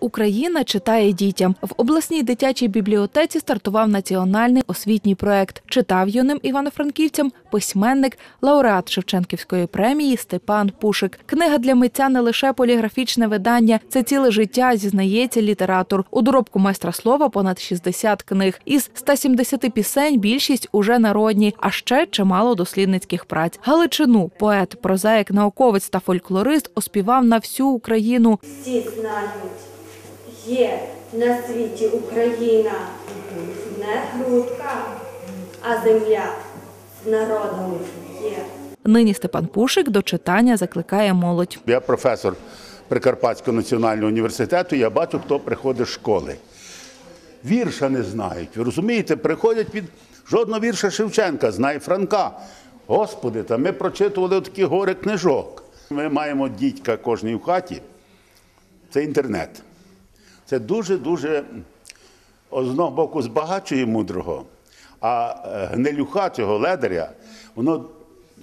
Україна читає дітям. В обласній дитячій бібліотеці стартував національний освітній проект. Читав юним івано-франківцям письменник, лауреат Шевченківської премії Степан Пушик. Книга для митця не лише поліграфічне видання, це ціле життя, зізнається літератор. У доробку майстра слова понад 60 книг. Із 170 пісень більшість уже народні, а ще чимало дослідницьких праць. Галичину поет, прозаїк, науковець та фольклорист оспівав на всю Україну. Всі знають, є на світі Україна, не грудка, а земля з народом є. Нині Степан Пушик до читання закликає молодь. Я професор Прикарпатського національного університету, я бачу, хто приходить з школи. Вірша не знають. Ви розумієте, приходять під жодного вірша Шевченка, знає Франка. Господи, та ми прочитували такі гори книжок. Ми маємо дідька кожній в хаті. Це інтернет. Це дуже-дуже з одного боку збагачує мудрого, а е, гнилюха цього ледаря, воно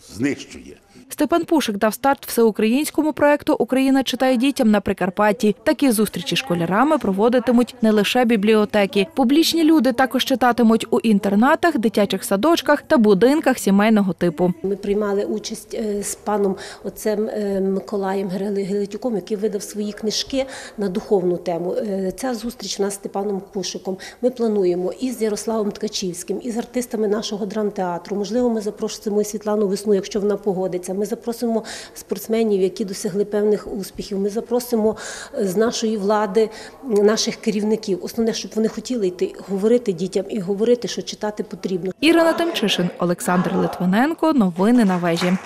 знищує. Степан Пушик дав старт всеукраїнському проекту Україна читає дітям на Прикарпатті. Такі зустрічі з школярами проводитимуть не лише бібліотеки. Публічні люди також читатимуть у інтернатах, дитячих садочках та будинках сімейного типу. Ми приймали участь е, з паном отцем е, Миколаєм Гелетюком, який видав свої книжки на духовну тему. Е, Ця зустріч у нас з Степаном Кушиком. Ми плануємо і з Ярославом Ткачівським, і з артистами нашого драмтеатру. Можливо, ми запросимо і Світлану Весну, якщо вона погодиться. Ми запросимо спортсменів, які досягли певних успіхів. Ми запросимо е, з нашої влади наших керівників. Основне, щоб вони хотіли йти говорити дітям і говорити, що читати потрібно. Ірина Темчишин, Олександр Литвиненко. Новини на вежі.